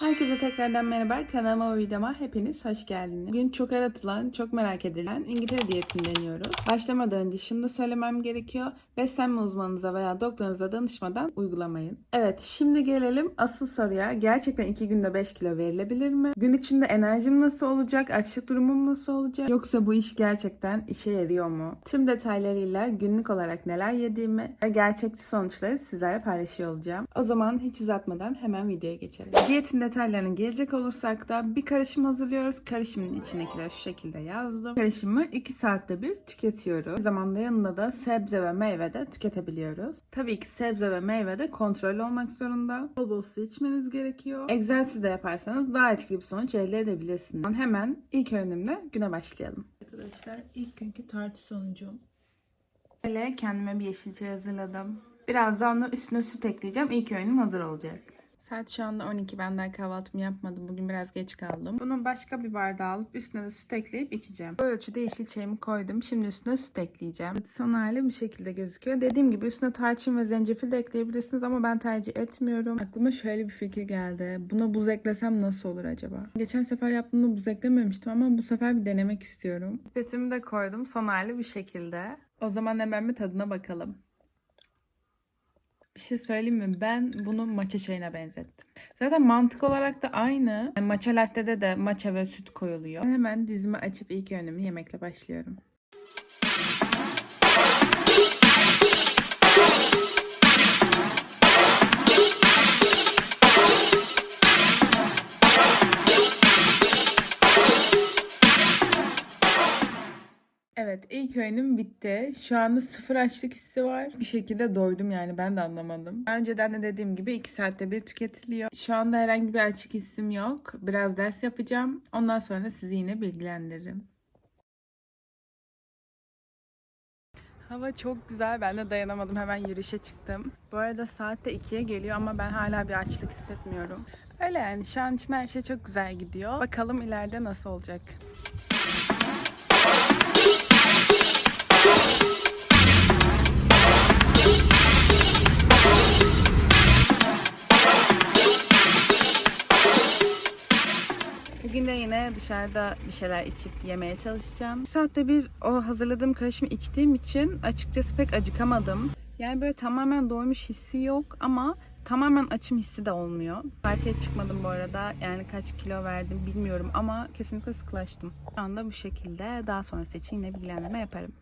Herkese tekrardan merhaba. Kanalıma ve videoma hepiniz hoş geldiniz. Bugün çok aratılan, çok merak edilen İngiltere diyetini deniyoruz. Başlamadan önce şunu da söylemem gerekiyor. Beslenme uzmanınıza veya doktorunuza danışmadan uygulamayın. Evet, şimdi gelelim asıl soruya. Gerçekten 2 günde 5 kilo verilebilir mi? Gün içinde enerjim nasıl olacak? Açlık durumum nasıl olacak? Yoksa bu iş gerçekten işe yarıyor mu? Tüm detaylarıyla günlük olarak neler yediğimi ve gerçekçi sonuçları sizlerle paylaşıyor olacağım. O zaman hiç uzatmadan hemen videoya geçelim. Diyetin detaylarına gelecek olursak da bir karışım hazırlıyoruz. Karışımın içindekileri şu şekilde yazdım. Karışımı 2 saatte bir tüketiyoruz. Aynı zamanda yanında da sebze ve meyve de tüketebiliyoruz. Tabii ki sebze ve meyve de kontrollü olmak zorunda. Bol bol su içmeniz gerekiyor. Egzersiz de yaparsanız daha etkili bir sonuç elde edebilirsiniz. Hemen ilk öğünümle güne başlayalım. Arkadaşlar ilk günkü tartı sonucum. Böyle kendime bir yeşil çay hazırladım. Birazdan da üstüne süt ekleyeceğim. İlk öğünüm hazır olacak. Saat şu anda 12. Ben daha kahvaltımı yapmadım. Bugün biraz geç kaldım. Bunu başka bir bardağa alıp üstüne de süt ekleyip içeceğim. Bu ölçüde yeşil çayımı koydum. Şimdi üstüne süt ekleyeceğim. Son hali bu şekilde gözüküyor. Dediğim gibi üstüne tarçın ve zencefil de ekleyebilirsiniz ama ben tercih etmiyorum. Aklıma şöyle bir fikir geldi. Buna buz eklesem nasıl olur acaba? Geçen sefer yaptığımda buz eklememiştim ama bu sefer bir denemek istiyorum. Pipetimi de koydum. Son hali bu şekilde. O zaman hemen bir tadına bakalım. Bir şey söyleyeyim mi? Ben bunu matcha çayına benzettim. Zaten mantık olarak da aynı. Yani matcha latte'de de matcha ve süt koyuluyor. Hemen dizimi açıp ilk öğünümü yemekle başlıyorum. Evet ilk öğünüm bitti. Şu anda sıfır açlık hissi var. Bir şekilde doydum yani ben de anlamadım. Önceden de dediğim gibi 2 saatte bir tüketiliyor. Şu anda herhangi bir açlık hissim yok. Biraz ders yapacağım. Ondan sonra sizi yine bilgilendiririm. Hava çok güzel. Ben de dayanamadım. Hemen yürüyüşe çıktım. Bu arada saat de 2'ye geliyor ama ben hala bir açlık hissetmiyorum. Öyle yani şu an için her şey çok güzel gidiyor. Bakalım ileride nasıl olacak. Bugün de yine dışarıda bir şeyler içip yemeye çalışacağım. Bir saatte bir o hazırladığım karışımı içtiğim için açıkçası pek acıkamadım. Yani böyle tamamen doymuş hissi yok ama tamamen açım hissi de olmuyor. Partiye çıkmadım bu arada. Yani kaç kilo verdim bilmiyorum ama kesinlikle sıklaştım. Şu anda bu şekilde. Daha sonrası için yine bilgilendirme yaparım.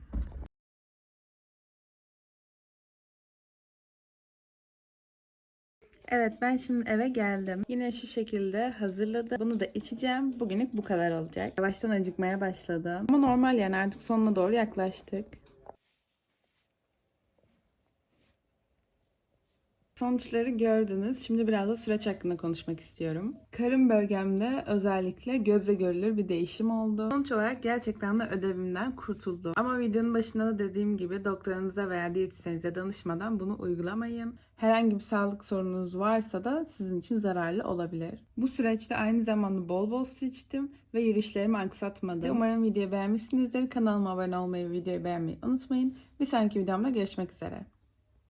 Evet ben şimdi eve geldim. Yine şu şekilde hazırladım. Bunu da içeceğim. Bugünlük bu kadar olacak. Yavaştan acıkmaya başladım. Ama normal yani artık sonuna doğru yaklaştık. Sonuçları gördünüz. Şimdi biraz da süreç hakkında konuşmak istiyorum. Karın bölgemde özellikle gözle görülür bir değişim oldu. Sonuç olarak gerçekten de ödevimden kurtuldum. Ama videonun başında da dediğim gibi doktorunuza veya diyetisyenize danışmadan bunu uygulamayın. Herhangi bir sağlık sorununuz varsa da sizin için zararlı olabilir. Bu süreçte aynı zamanda bol bol su içtim ve yürüyüşlerimi aksatmadım. Umarım videoyu beğenmişsinizdir. Kanalıma abone olmayı ve videoyu beğenmeyi unutmayın. Bir sonraki videomda görüşmek üzere.